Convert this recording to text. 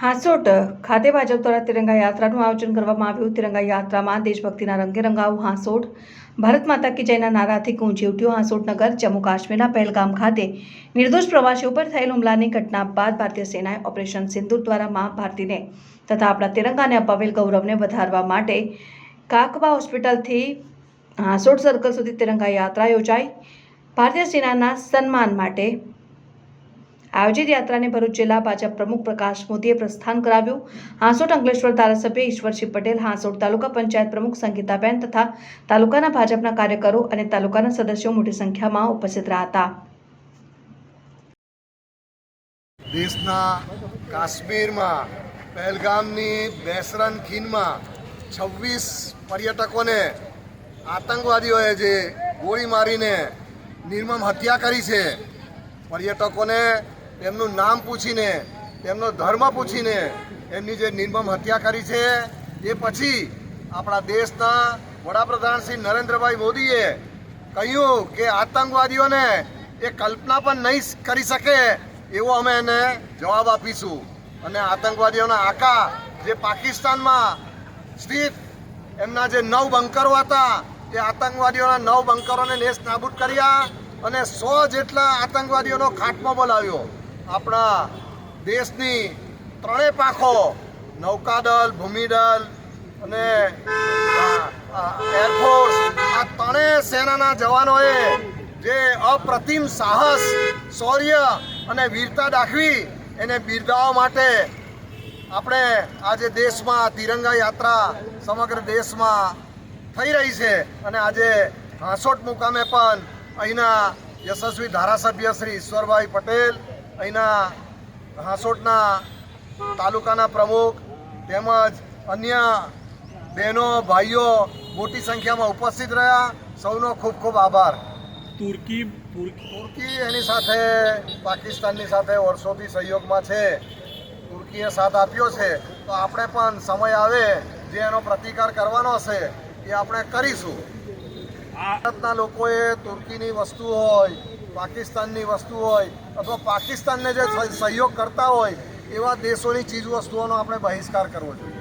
હાંસોટ ખાતે ભાજપ દ્વારા તિરંગા યાત્રાનું આયોજન કરવામાં આવ્યું. તિરંગા યાત્રામાં દેશભક્તિના રંગે રંગાવું હાંસોટ, ભારત માતા કી જયના નારાથી ગુંજી ઉઠ્યો હાંસોટ નગર, જમ્મુ કાશ્મીરના પહેલગામ ખાતે. નિર્દોષ પ્રવાસીઓ પર થયેલ હુમલાની ઘટના બાદ ભારતીય સેનાએ ઓપરેશન સિંદુર દ્વારા મા ભારતીને તથા આપણા તિરંગાને અપાવેલ ગૌરવને વધારવા માટે કાકબા હોસ્પિટલથી હાંસોટ સર્કલ સુધી તિરંગા યાત્રા યોજાઈ. ભારતીય સેનાના સન્માન માટે આયોજિત યાત્રાને ભરૂચ જિલ્લા ભાજપ પ્રમુખ પ્રકાશ મોદીએ પ્રસ્થાન કરાવ્યું. હાંસોટ અંકલેશ્વર ધારાસભ્ય ઈશ્વરસિંહ પટેલ, હાંસોટ તાલુકા પંચાયત પ્રમુખ સંગીતાબેન તથા તાલુકાના ભાજપના કાર્યકરો અને તાલુકાના સદસ્યો મોટી સંખ્યામાં ઉપસ્થિત રહ્યા હતા. દેશના કાશ્મીરમાં, પહેલગામની બેસરન ખીનમાં છવ્વીસ પર્યટકોને, આતંકવાદીઓએ જે ગોળી મારીને નિર્મમ હત્યા કરી છે, પર્યટકોને તેમનું નામ પૂછીને, તેમનો ધર્મ પૂછીને એમની જે નિર્મમ હત્યા કરી છે, એ પછી આપણા દેશના વડાપ્રધાન શ્રી નરેન્દ્રભાઈ મોદીએ કહ્યું કે આતંકવાદીઓને એ કલ્પના પણ નહીં કરી શકે એવો અમે એને જવાબ આપીશું. અને આતંકવાદીઓના આકા જે પાકિસ્તાનમાં સ્થિત એમના જે નવ બંકરો હતા, એ આતંકવાદીઓના નવ બંકરોને નેસ્ત નાબૂદ કર્યા અને સો જેટલા આતંકવાદીઓનો ખાટમો બોલાવ્યો. આપણા દેશની ત્રણેય પાંખો, નૌકાદળ, ભૂમિદળ અને એરફોર્સ આ ત્રણેય સેનાના જવાનોએ જે અપ્રતિમ સાહસ, શૌર્ય અને વીરતા દાખવી એને બિરદાવવા માટે આપણે આજે દેશમાં તિરંગા યાત્રા સમગ્ર દેશમાં થઈ રહી છે અને આજે હાંસોટ મુકામે પણ અહીંના યશસ્વી ધારાસભ્ય શ્રી ઈશ્વરભાઈ પટેલ અહીંના હાંસોટના તાલુકાના પ્રમુખ તેમજ અન્ય બહેનો ભાઈઓ મોટી સંખ્યામાં ઉપસ્થિત રહ્યા. સૌનો ખૂબ ખૂબ આભાર. તુર્કી તુર્કી. તુર્કી એની સાથે પાકિસ્તાનની સાથે વર્ષોથી સહયોગમાં છે. તુર્કીએ સાથ આપ્યો છે. તો આપણે પણ સમય આવે જે એનો પ્રતિકાર કરવાનો છે એ આપણે કરીશું. ભારતના લોકોએ તુર્કીની વસ્તુ હોય પાકિસ્તાનની વસ્તુ હોય અથવા પાકિસ્તાનને જે સહયોગ કરતા હોય એવા દેશોની ચીજ વસ્તુઓનો આપણે બહિષ્કાર કરવો જોઈએ.